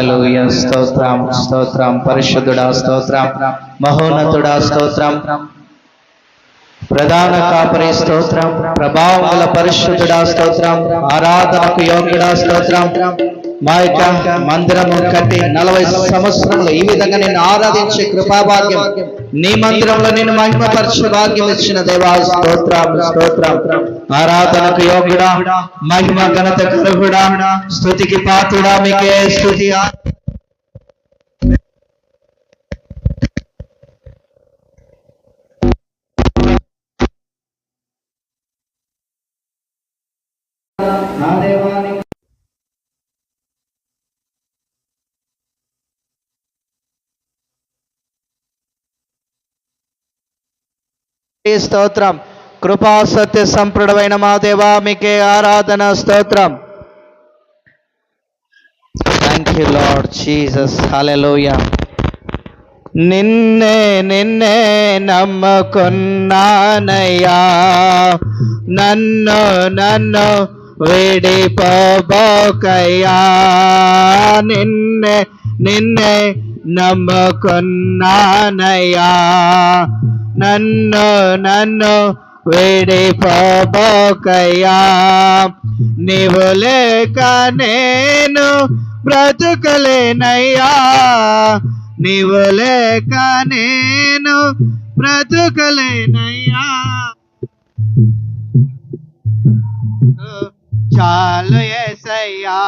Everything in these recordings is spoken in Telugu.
హల్లెలూయా. స్తోత్రం స్తోత్రం. పరిశుద్ధుడా స్తోత్రం. మహోన్నతుడా స్తోత్రం. ప్రధాన కాపరి స్తోత్రం. ప్రభావం గల పరిశుద్ధుడా స్తోత్రం. ఆరాధనకు యోగ్యుడా స్తోత్రం. మా యొక్క మందిరము కట్టి నలభై సంవత్సరములు ఈ విధంగా నేను ఆరాధించే కృపాభాగ్యం. నీ మందిరంలో నేను మహిమపరచే భాగ్యం ఇచ్చిన దేవా స్తోత్రం స్తోత్రం. ఆరాధనకు యోగుడా మహిమ ఘనత కరుగుడా స్థుతికి పాత్రుడా మీకే స్థుతి స్తోత్రం. కృపా సత్య సంప్రదమైన మా దేవా మీకే ఆరాధన స్తోత్రం. Thank you Lord Jesus hallelujah నిన్నే నిన్నే నమ్మకున్నానయ్యా. నన్ను నన్ను విడిపోబోకయ్యా. నిన్నే నిన్నే నమ్మకున్నానయ్యా. నన్ను నన్ను విడిపోబోకయ్యా. నీవు లేక నేను బ్రతుకలేనయ్యా. నీవు లేక నేను బ్రతుకలేనయ్యా. చాలు ఎసయ్యా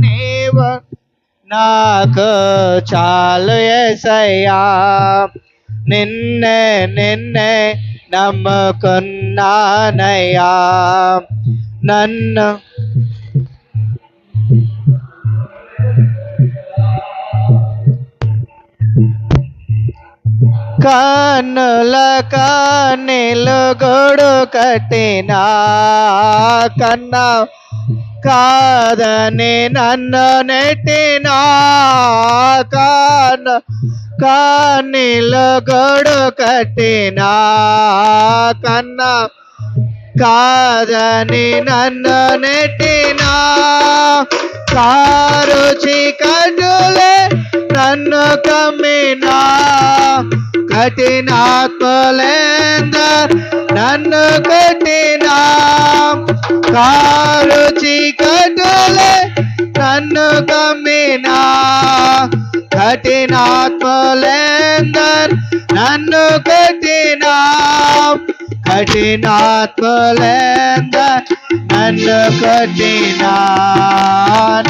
నీవు నాకు చాలు ఎసయ్యా నిన్నే నిన్నే నమ్ముకున్నానయ్యా. నన్ను కన్నుల కన్నీలు గొడు కట్టినా కన్నా కాదని నన్ను నెట్టినా కాను కన్నీలు గొడు కట్టినా కన్నా కాదని నన్ను నెట్టినా కారు చీకటులే నన్ను కమ్మినా కఠినాత్మలేంద నన్ను కట్టినా కారు చీకటులే నన్ను కమ్మినా కఠినాత్మలేందర్ నన్ను కట్టినా కఠినాత్మలేందర్ నన్ను కఠినా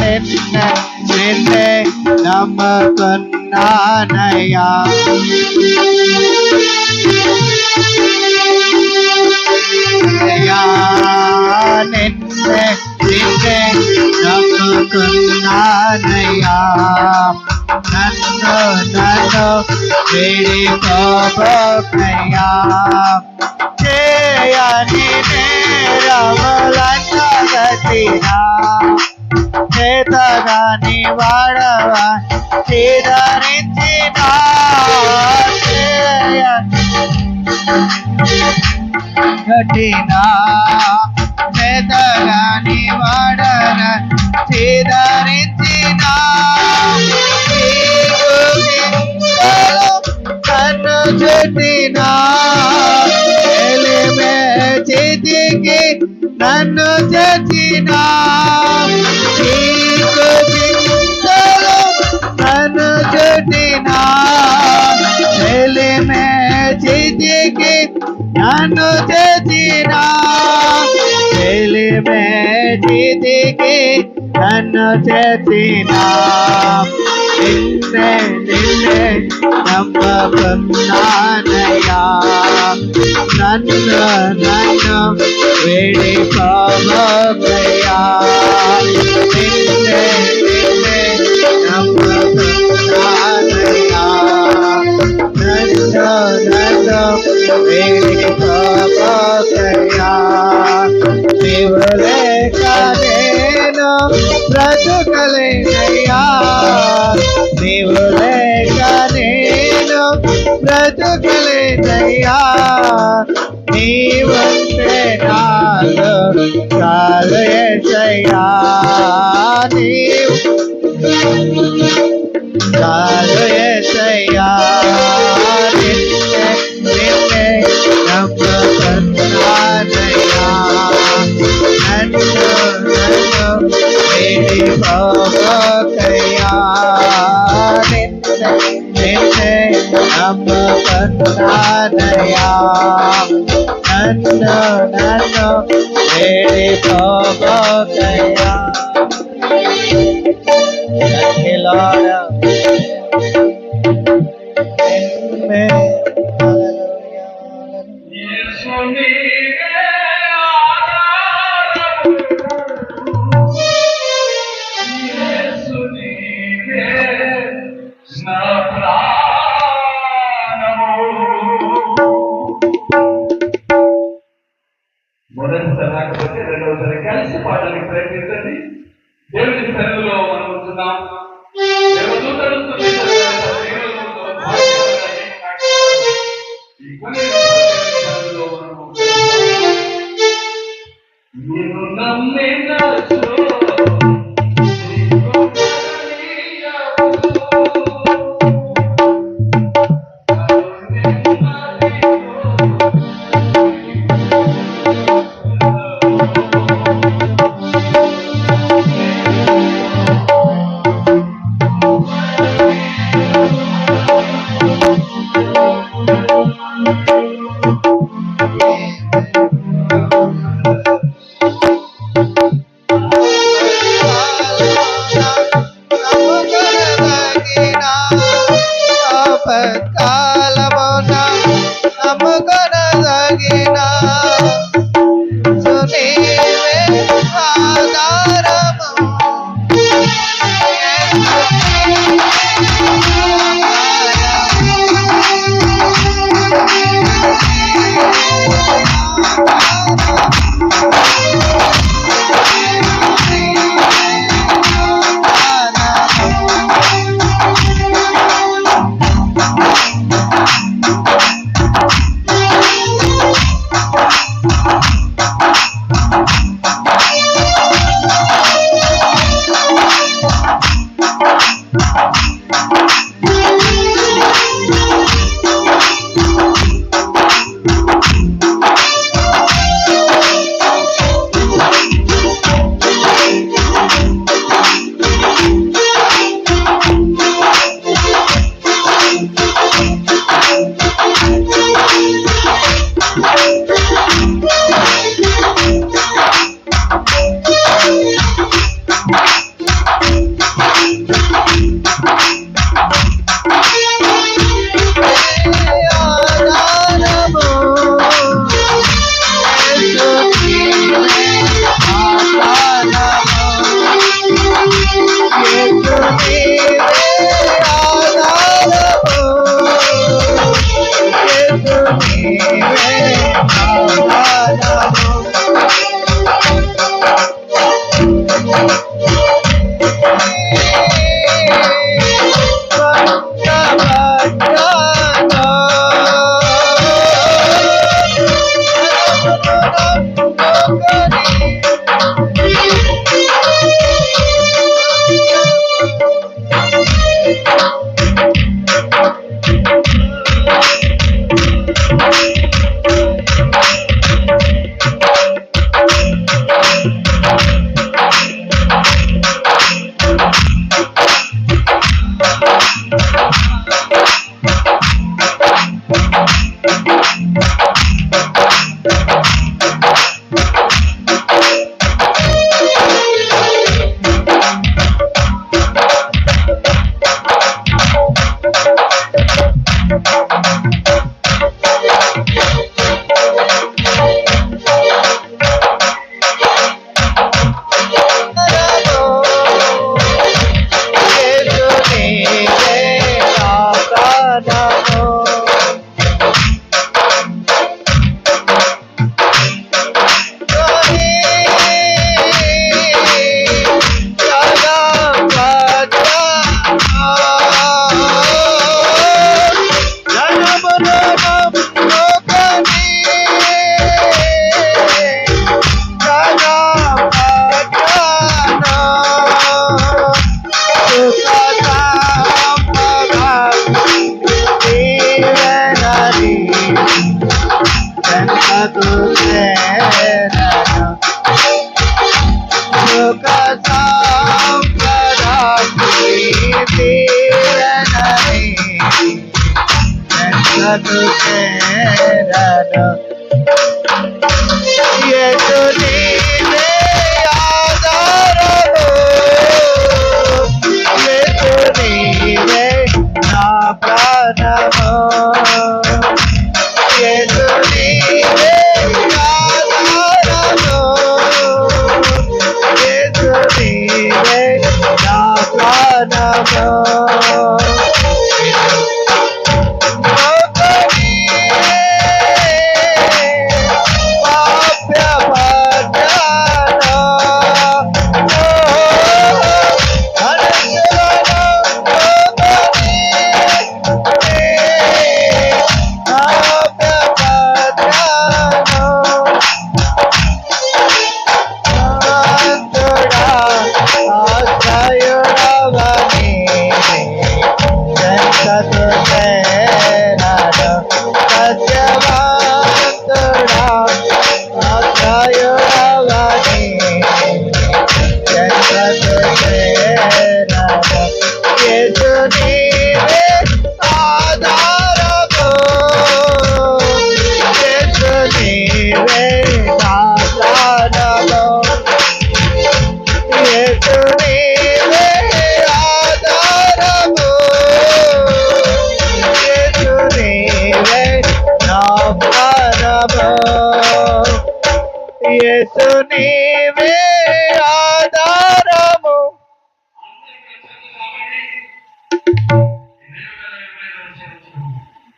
నిన్న నిన్నే నమ్మకున్నానయ్యా. నిన్నే నిన్నే నమ్మ నమ్మకున్నానయ్యా నన్ను నన్ను విడిపోబోకయ్యా చేయని నేరములన్న గతిరా చేతగాని వాడవా తీదరించిన కఠినా చేతగాని వాడన తీదరించిన కన్ను చుట్టినా ఎలిమే చేతికి నన్ను చచ్చినా నీకు చింతలు నన్ను చుట్టినా ఎలిమే చేతికి నన్ను చచ్చినా ఎలిమే చేతికి నన్ను చచ్చినా నిన్నే నిన్నే నమ్మకున్నానయ్యా నన్ను నన్ను వేడిపోవయ్యా నిన్నే నిన్నే నమ్మకున్నానయ్యా నన్ను నన్ను వేడిపోవయ్యా నీవు లేక నేను బ్రతుకలేనయ్యా నీవు లేక నేను బ్రతుకలేనయ్యా నీవంటే నాలో చాలు ఏసయ్యా నీవు చాలు విడిపోకయ్యా నిన్నే నిన్నే నమ్ముకున్నానయ్యా నన్ను నన్ను విడిపోకయ్యా Thank you, Lord. నమ్మినచో నీకు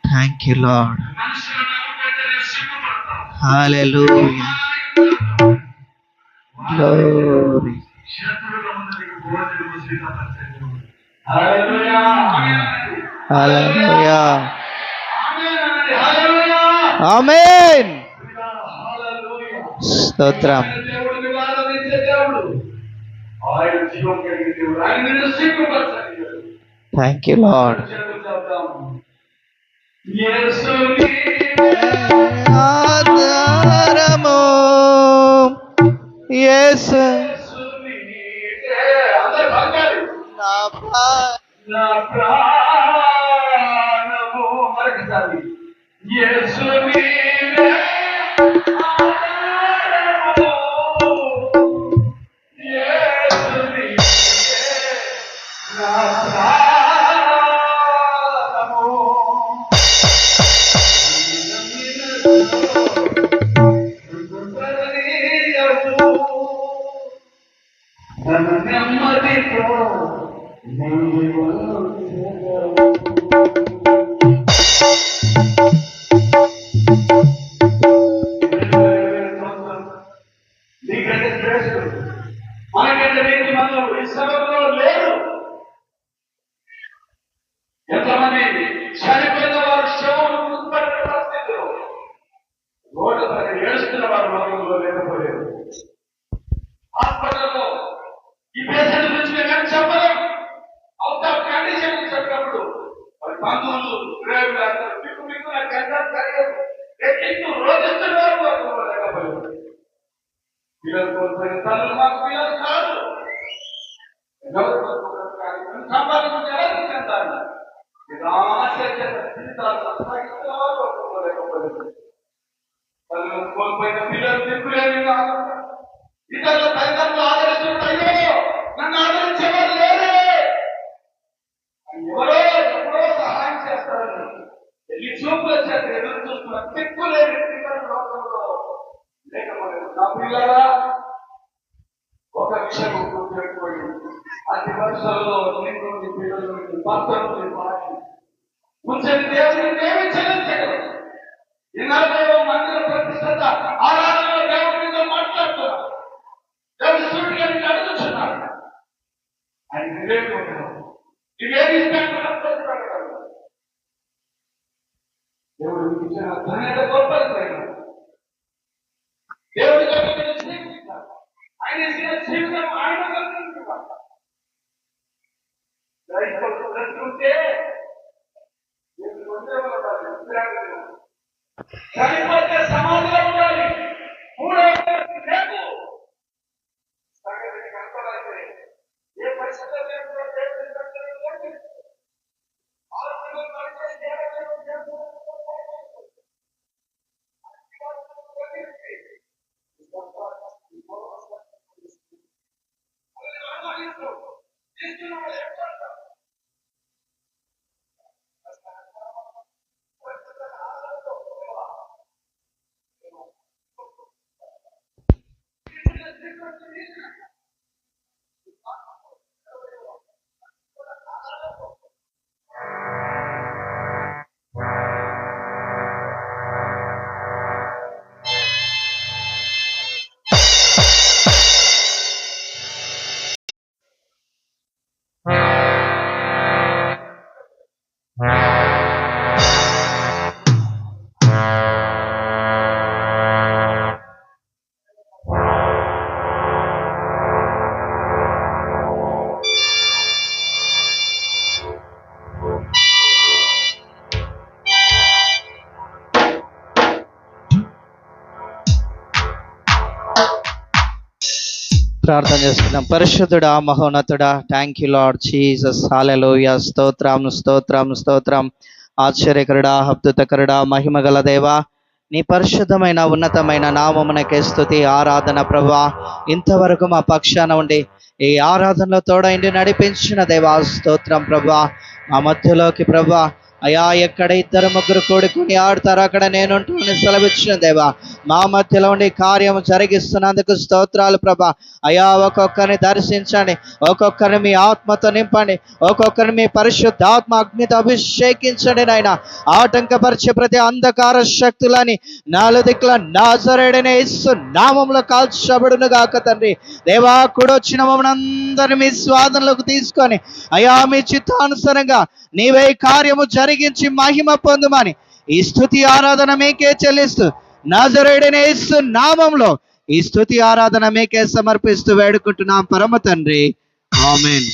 Thank you, Lord. Hallelujah. Glory. Hallelujah. Amen స్తోత్రం Thank you, Lord. ఆధారము ఎస్ Thank you. ঠিক করে লেখা মনে దేవుడు మీకు ఇచ్చిన ధన్యత గొప్పది ప్రేమ దేవుడి ఆయన ఇచ్చిన ఉండాలి మూడో ప్రార్థన చేసుకుందాం పరిశుద్ధుడా మహోన్నతుడా thank you Lord Jesus hallelujah స్తోత్రం స్తోత్రం స్తోత్రం. ఆశ్చర్యకరుడా హబ్దుతకరుడా మహిమగల దేవా నీ పరిశుద్ధమైన ఉన్నతమైన నామమునకే స్థుతి ఆరాధన ప్రభా. ఇంతవరకు మా పక్షాన ఉండి ఈ ఆరాధనలో తోడైండి నడిపించిన దేవా స్తోత్రం ప్రభా. మా మధ్యలోకి ప్రభా అయా ఎక్కడ ఇద్దరు ముగ్గురు కూడుకుని ఆడతారు అక్కడ నేనుంటానని సెలవిచ్చిన దేవా. మా మధ్యలో ఉండి కార్యం జరిగిస్తున్నందుకు స్తోత్రాలు ప్రభా. అయా ఒక్కొక్కరిని దర్శించండి ఒక్కొక్కరిని మీ ఆత్మతో నింపండి ఒక్కొక్కరిని మీ పరిశుద్ధాత్మ అగ్నితో అభిషేకించండి నాయన. ఆటంకపరిచే ప్రతి అంధకార శక్తులని నాలుదిక్ల దిక్కుల నాజరేడనే ఇస్సు నామంలో కాల్చబడును గాక తండ్రి. దేవా కూడొచ్చిన మమ్మల్ని అందరిని మీ స్వాధంలోకి తీసుకొని అయా మీ చిత్తానుసారంగా నీవే కార్యము కరిగించి మహిమ పొందుమని ఈ స్థుతి ఆరాధన మీకే చెల్లిస్తూ నాజరేడనే ఇస్తు నామంలో ఈ స్థుతి ఆరాధన మీకే సమర్పిస్తూ వేడుకుంటున్నాం పరమ తండ్రి. ఆమెన్.